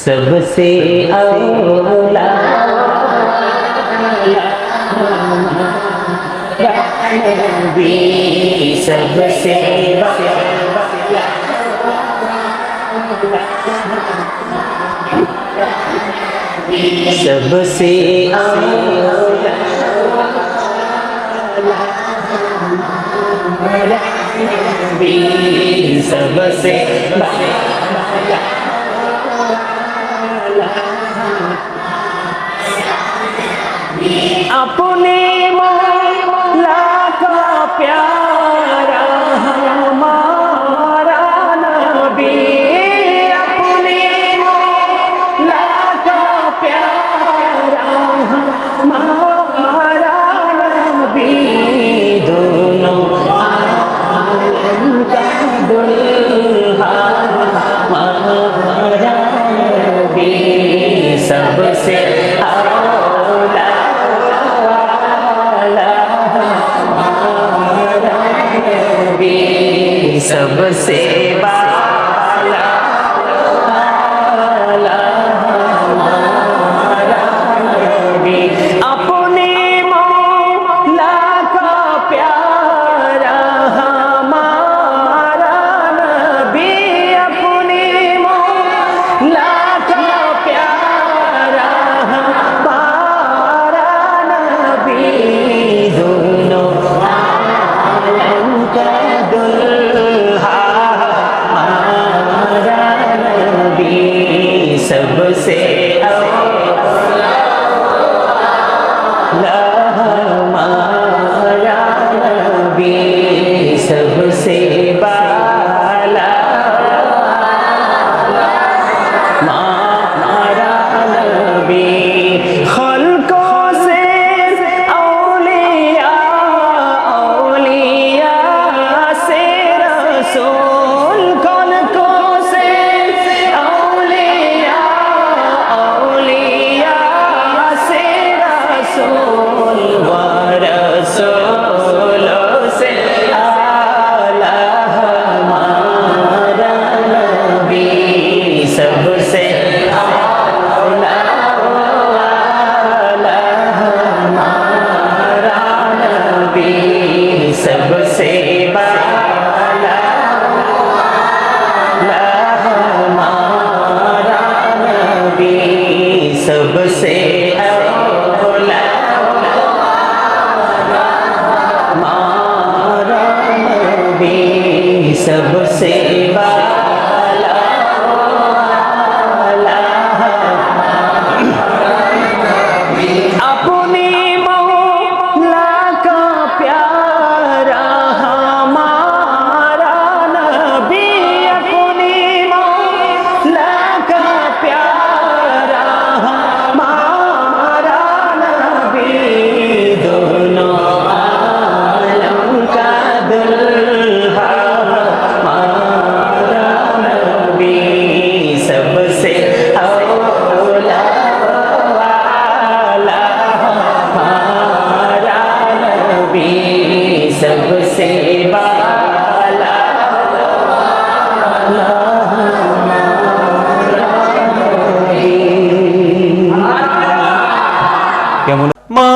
सबसे औला नबी सबसे सबसे औला नबी सबसे আপনি মা sem você. Bye.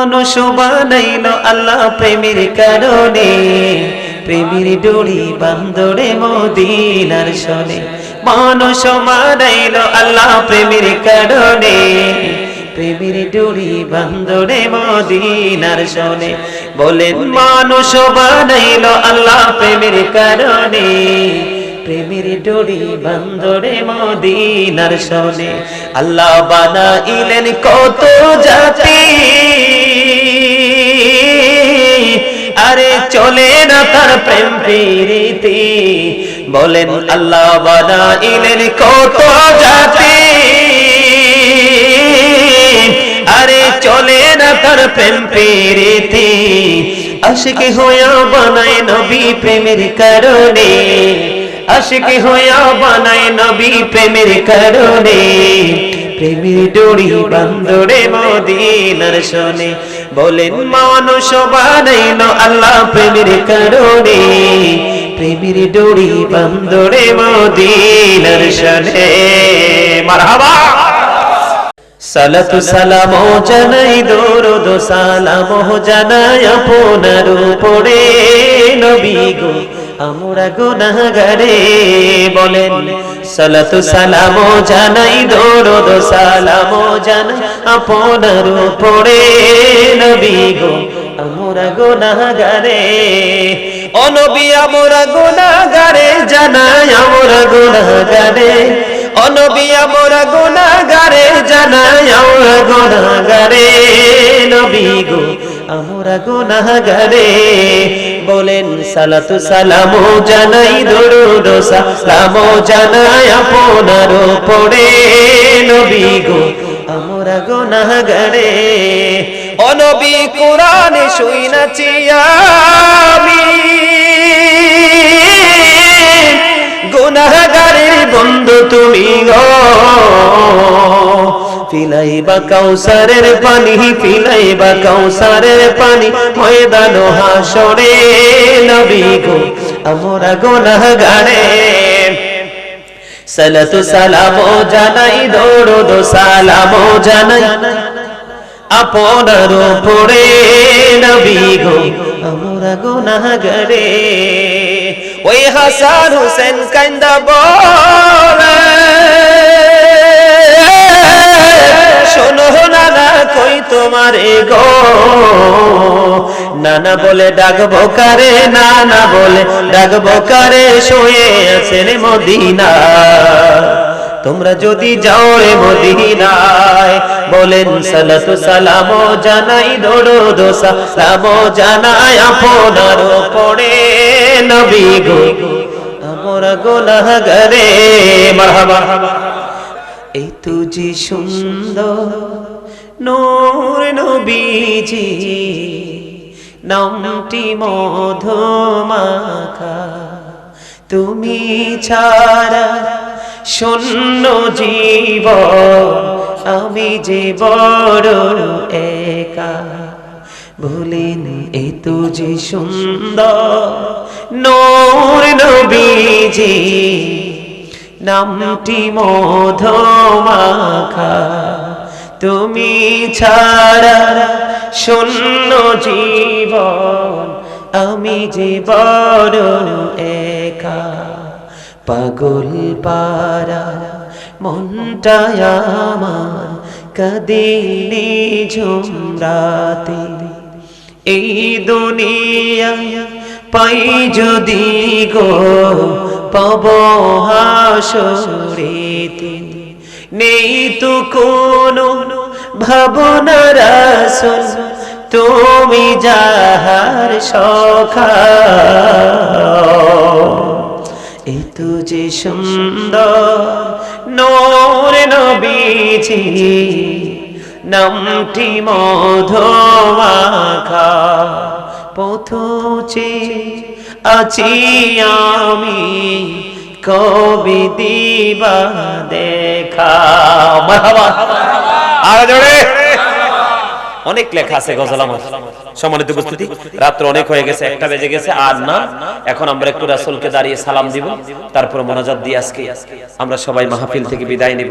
মানুষ বানাইল আল্লাহ প্রেমের কারণে। প্রেমের ডোরি বান্দরে মদিনার শোনে মানুষ বানাইল আল্লাহ প্রেমের কারণে। প্রেমের ডোরি বান্দরে মদিনার শোনে বলেন মানুষ বানাইল আল্লাহ প্রেমের কারণে। প্রেমের ডোরি বন্দরে মদিনার শোনে আল্লাহ বানাইলেন কত জাতি। আরে চলে না তার প্রেম প্রীতি। বলেন আল্লাহ বানাইলেন কত জাতি। আরে চলে না তার প্রেম প্রীতি। আশিক হইয়া বানায় নবী প্রেমের কারণে। আশিক হইয়া বানায় নবী প্রেমের কারণে। প্রেমের ডোরি বান্দরে মদিনার শোনে। বলেন মানুষ নো আল্লাহ প্রেমের কারণে। প্রেমের ডোরি বান্দরে মদিনার শনে। মারহাবা। সালাতু সালাম জানাই, দরুদ সালাম জানাই আপনার উপরে। নবী গো আমরা গুনাহগারে বলেন, সালাতু সালাম জানাই, দরুদ সালাম জানাই, আপনার উপরে নবী গো, আমরা গুনাহগারে। ও নবী, আমরা গুনাহগারে জানাই, আমরা গুনাহগারে। অনবী আমরা গুনাহগারে জানাই, আমরা গুনাহগারে। নবী গো আমরা গুনাহগারে। বলেন, সালাতু সালামু জানাই দরুদ সালামু জানাই আপনার উপরে। নবী গো, আমরা গুনাহগারে। অনবী কোরআনে শুইনাছি আমি। গুনাহগারের বন্ধু তুমি গো। ফিলাইবা কাউসারের পানি ফিলাইবা কাউসারের পানি, ময়দান হাসরে নবী গো, আমরা গুনাহগারে। সালাতু সালামো জানাই, দরুদ সালামো জানাই, আপনার উপরে নবী গো, আমরা গুনাহগারে। ওই হাসান হোসেন কান্দা বলে শোনো নানা, কই তোমারে গো নানা বলে, ডাকবো কারে? নানা বলে, ডাকবো কারে? শুয়ে আছেন মদিনা। তোমরা যদি যাও রে মদিনায়, বলেন, সালাতু সালাম জানাই, দরুদ সালাম জানাই, আপনার উপরে নবী গো। আমরা গুনাহগারে, মারহাবা। এই তুজি সুন্দর নূর নবীজি, নামটি মধুমাখা। তুমি ছাড়া শূন্য জীব আমি যে বড় একা। ভুলিনি এ তো যে সুন্দর নূর নবীজি নামটি মধুমাখা। তুমি ছাড়া শূন্য জীবন, আমি যে বড় একা। পাগল পারা মনটা আমার কদিনে ঝুমরাতে। এই দুনিয়া পাই যদি গো পাব হাসরেতে নেই তো কোনো ভাবনার আসল তুমি যাহার সখা। এই তো যে সুন্দর নোর নবীজি, নামটি মধুমাখা। পথুচে আছি আমি কবি দিবা দেখা। আর জোরে। অনেক লেখা আছে গজল আমার। সম্মানিত উপস্থিতি, রাত্র অনেক হয়ে গেছে, একটা বেজে গেছে, আর না। এখন আমরা একটু রাসুলকে দাঁড়িয়ে সালাম দিব। তারপর মোনাজাত দিয়ে আজকে আমরা সবাই মাহফিল থেকে বিদায় নিব।